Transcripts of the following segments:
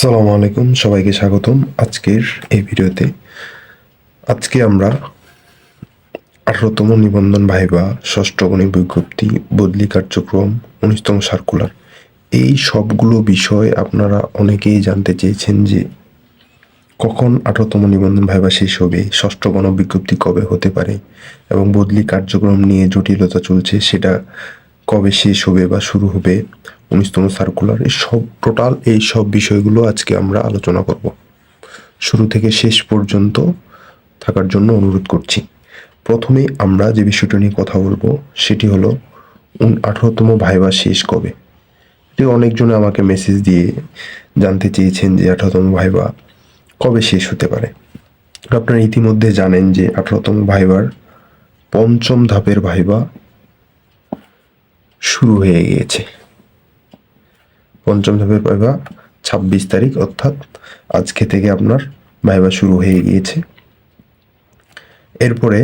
আসসালামু আলাইকুম, সবাইকে স্বাগতম আজকের এই ভিডিওতে। আজকে আমরা আঠারোতম নিবন্ধন ভাইবা ষষ্ঠ গণিত বিজ্ঞপ্তি, বদলি কার্যক্রম, উনিশতম সার্কুলার এই সবগুলো বিষয় আপনারা অনেকেই জানতে চেয়েছেন যে কখন আঠারোতম নিবন্ধন ভাইবা শেষ হবে, ষষ্ঠ গণ বিজ্ঞপ্তি কবে হতে পারে, এবং বদলি কার্যক্রম নিয়ে জটিলতা চলছে, সেটা কবে শেষ হবে বা শুরু হবে, উনিশতম সার্কুলার এই সব টোটাল এই সব বিষয়গুলো আজকে আমরা আলোচনা করব। শুরু থেকে শেষ পর্যন্ত থাকার জন্য অনুরোধ করছি। প্রথমে আমরা যে বিষয়টা নিয়ে কথা বলব, সেটি হলো উন আঠারোতম ভাইবা শেষ কবে? এটি অনেকজনে আমাকে মেসেজ দিয়ে জানতে চেয়েছেন যে আঠারোতম ভাইবা কবে শেষ হতে পারে। আপনারা ইতিমধ্যে জানেন যে আঠারোতম ভাইবার পঞ্চম ধাপের ভাইবা শুরু হয়ে গিয়েছে। পঞ্চম ধাপের ভাইবা ছাব্বিশ তারিখ, অর্থাৎ আজকে থেকে আপনার ভাইবা শুরু হয়ে গিয়েছে। এরপরে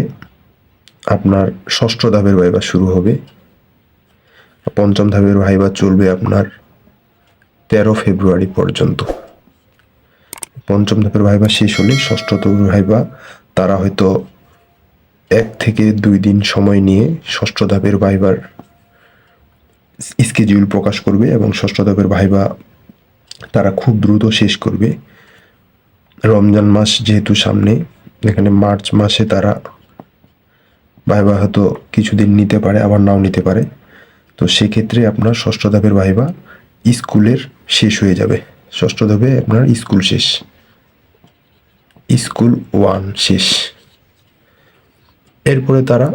আপনার ষষ্ঠ ধাপের ভাইবা শুরু হবে। পঞ্চম ধাপের ভাইবা চলবে আপনার তেরো ফেব্রুয়ারি পর্যন্ত। পঞ্চম ধাপের ভাইবা শেষ হলে ষষ্ঠ ধাপের ভাইবা তারা হয়তো এক থেকে দুই দিন সময় নিয়ে ষষ্ঠ ধাপের ভাইবার স্কেডিউল প্রকাশ করবে এবং ষষ্ঠ ধাপের ভাইবা তারা খুব দ্রুত শেষ করবে। রমজান মাস যেহেতু সামনে, এখানে মার্চ মাসে তারা ভাইবা হয়তো কিছুদিন নিতে পারে, আবার নাও নিতে পারে। তো সেক্ষেত্রে আপনার ষষ্ঠ ধাপের ভাইবা স্কুলের শেষ হয়ে যাবে। ষষ্ঠ ধাপে আপনার স্কুল শেষ। স্কুল ওয়ান শেষ। এরপরে তারা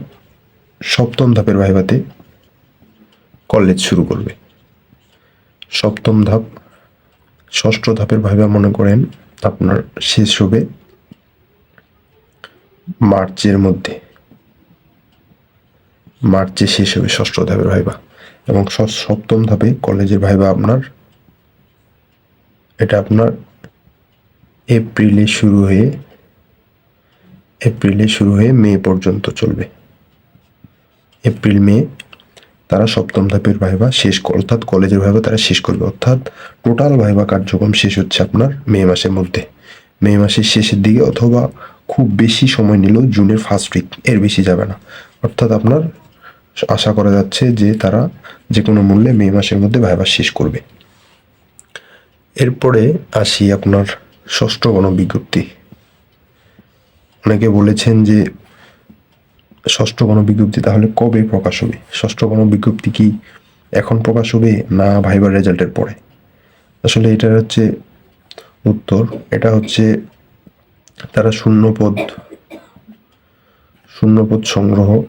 সপ্তম ধাপের ভাইভাতে কলেজ শুরু করবে। সপ্তম ধাপ, ষষ্ঠ ধাপের ভাইবা মনে করেন, আপনার শেষ হবে মার্চের মধ্যে। মার্চে শেষ হবে ষষ্ঠ ধাপের ভাইবা এবং সপ্তম ধাপে কলেজের ভাইবা আপনার, এটা আপনার এপ্রিলে শুরু হয়ে, এপ্রিলে শুরু হয়ে মে পর্যন্ত চলবে। এপ্রিল, মে তারা সপ্তম ধাপের ভাইবা শেষ অর্থাৎ কলেজের ভাইবা তারা শেষ করবে। অর্থাৎ টোটাল ভাইবা কার্যক্রম শেষ হচ্ছে আপনার মে মাসের মধ্যে। মে মাসের শেষের দিকে অথবা খুব বেশি সময় নিলেও জুনের ফার্স্ট উইক এর বেশি যাবে না। অর্থাৎ আপনার আশা করা যাচ্ছে যে তারা যে কোনো মূল্যে মে মাসের মধ্যে ভাইবা শেষ করবে। এরপরে আসি আপনার ষষ্ঠ গণবিজ্ঞপ্তি অনেকে বলেছেন যে ষষ্ঠ গণবিজ্ঞপ্তি, তাহলে কবে প্রকাশ হবে? ষষ্ঠ গণবিজ্ঞপ্তি কি এখন প্রকাশ হবে না ভাইবার রেজাল্টের পরে? আসলে এটার হচ্ছে উত্তর। এটা হচ্ছে তারা শূন্যপদ শূন্যপদ সংগ্রহ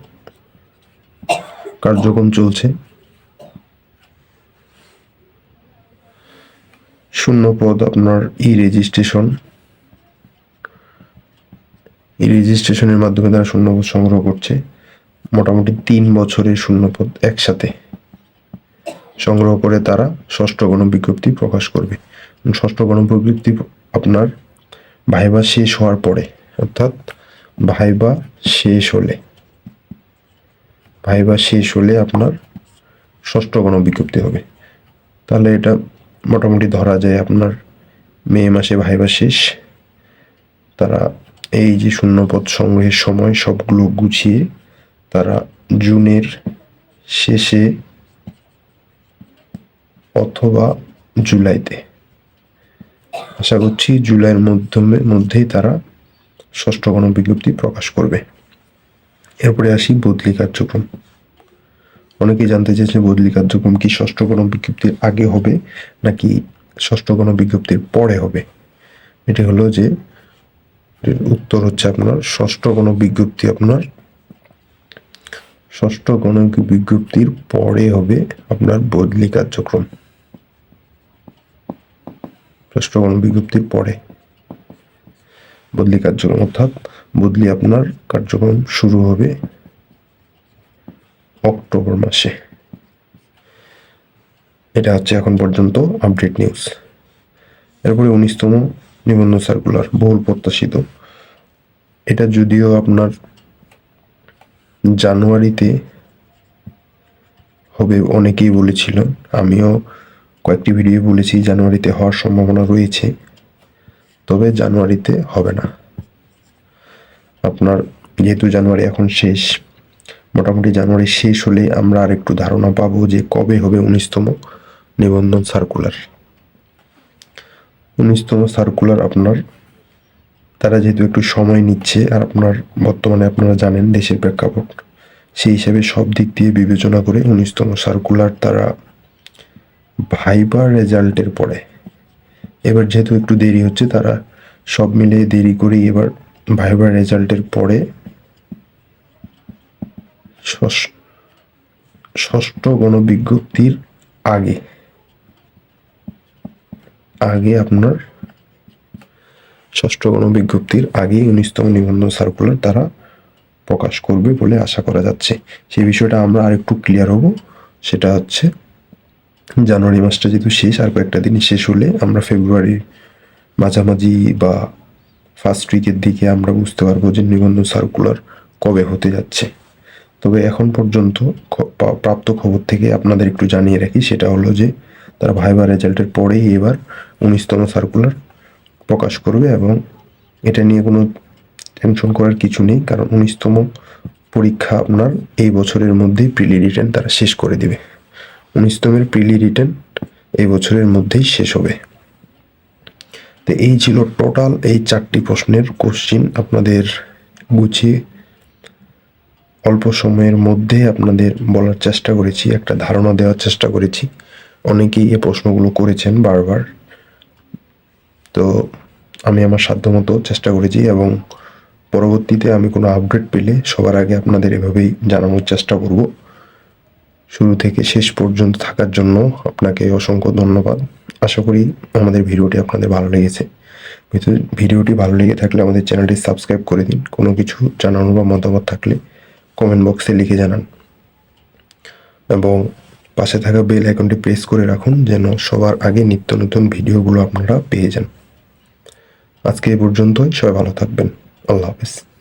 কার্যক্রম চলছে। শূন্যপদ আপনার ই রেজিস্ট্রেশন রেজিস্ট্রেশনের মাধ্যমে তারা শূন্যপদ সংগ্রহ করছে। মোটামুটি তিন বছরের শূন্যপদ একসাথে সংগ্রহ করে তারা ষষ্ঠ গণ বিজ্ঞপ্তি প্রকাশ করবে। ষষ্ঠ গণ বিজ্ঞপ্তি আপনার ভাইবা শেষ হওয়ার পরে, অর্থাৎ ভাইবা শেষ হলে, ভাইবা শেষ হলে আপনার ষষ্ঠ গণ বিজ্ঞপ্তি হবে। তাহলে এটা মোটামুটি ধরা যায় আপনার মে মাসে ভাইবা শেষ, তারা এই যে শূন্যপদ সংগ্রহের সময় সবগুলো গুছিয়ে তারা জুনের শেষে অথবা জুলাইতে। আশা করছি জুলাইয়ের মাধ্যমে, মধ্যেই তারা ষষ্ঠ গণ বিজ্ঞপ্তি প্রকাশ করবে। এরপরে আসি বদলি কার্যক্রম। অনেকেই জানতে চেয়েছে বদলি কার্যক্রম কি ষষ্ঠ গণ বিজ্ঞপ্তির আগে হবে নাকি ষষ্ঠ গণ বিজ্ঞপ্তির পরে হবে। এটি হলো যে উত্তর হচ্ছে আপনার ষষ্ঠ গণ বিজ্ঞপ্তি আপনার। ষষ্ঠ গণ বিজ্ঞপ্তির পরে হবে আপনার বদলি কার্যক্রম। ষষ্ঠ গণ বিজ্ঞপ্তির পরে বদলি কার্যক্রম অর্থাৎ বদলি আপনার কার্যক্রম শুরু হবে অক্টোবর মাসে। এটা হচ্ছে এখন পর্যন্ত আপডেট নিউজ এরপরে উনিশতম নিবন্ধন সার্কুলার বহুল প্রত্যাশিত। এটা যদিও আপনার জানুয়ারিতে হবে অনেকেই বলেছিল, আমিও কয়েকটি ভিডিও বলেছি জানুয়ারিতে হওয়ার সম্ভাবনা রয়েছে, তবে জানুয়ারিতে হবে না। আপনার যেহেতু জানুয়ারি এখন শেষ, মোটামুটি জানুয়ারি শেষ হলে আমরা আর একটু ধারণা পাবো যে কবে হবে উনিশতম নিবন্ধন সার্কুলার উনিশতম সার্কুলার আপনার, তারা যেহেতু একটু সময় নিচ্ছে, আর আপনার বর্তমানে আপনারা জানেন দেশের প্রেক্ষাপট, সেই হিসাবে সব দিক দিয়ে বিবেচনা করে উনিশতম সার্কুলার তারা ভাইবার রেজাল্টের পরে, এবার যেহেতু একটু দেরি হচ্ছে, তারা সব মিলে দেরি করেই এবার ভাইবার রেজাল্টের পরে ষষ্ঠ ষষ্ঠ গণবিজ্ঞপ্তির আগে আগে আপনার ষষ্ঠ গণবিজ্ঞপ্তির আগেই উনিশতম নিবন্ধন সার্কুলার তারা প্রকাশ করবে বলে আশা করা যাচ্ছে। সেই বিষয়টা আমরা আরেকটু ক্লিয়ার হব। সেটা হচ্ছে, জানুয়ারি মাসটা যেহেতু শেষ, আর কয়েকটা দিন শেষ হলে আমরা ফেব্রুয়ারির মাঝামাঝি বা ফার্স্ট উইকের দিকে আমরা বুঝতে পারব যে নিবন্ধন সার্কুলার কবে হতে যাচ্ছে। তবে এখন পর্যন্ত প্রাপ্ত খবর থেকে আপনাদের একটু জানিয়ে রাখি, সেটা হলো যে তারা ভাইবার রেজাল্টের পরেই এবার উনিশতম সার্কুলার প্রকাশ করবে এবং এটা নিয়ে কোনো টেনশন করার কিছু নেই, কারণ উনিশতম পরীক্ষা আপনার এই বছরের মধ্যেই প্রিলি রিটার্ন তারা শেষ করে দিবে। উনিশতমের প্রিলি রিটার্ন এই বছরের মধ্যেই শেষ হবে। তো এই ছিল টোটাল এই চারটি প্রশ্নের কোশ্চিন আপনাদের গুছিয়ে অল্প সময়ের মধ্যে আপনাদের বলার চেষ্টা করেছি, একটা ধারণা দেওয়ার চেষ্টা করেছি। অনেকেই এই প্রশ্নগুলো করেছেন বারবার। তো আমি আমার সাধ্যমতো চেষ্টা করেছি এবং পরবর্তীতে আমি কোনো আপডেট পেলে সবার আগে আপনাদের এভাবেই জানানোর চেষ্টা করব। শুরু থেকে শেষ পর্যন্ত থাকার জন্য আপনাকে অসংখ্য ধন্যবাদ। আশা করি আমাদের ভিডিওটি আপনাদের ভালো লেগেছে। ভিডিওটি ভালো লেগে থাকলে আমাদের চ্যানেলটি সাবস্ক্রাইব করে দিন। কোনো কিছু জানানো বা মতামত থাকলে কমেন্ট বক্সে লিখে জানান। এবং পাশে থাকা বেল আইকনটি প্রেস করে রাখুন যেন সবার আগে নিত্য নতুন ভিডিওগুলো আপনারা পেয়ে যান। আজকে এ পর্যন্তই, সবাই ভালো থাকবেন। আল্লাহ হাফেজ।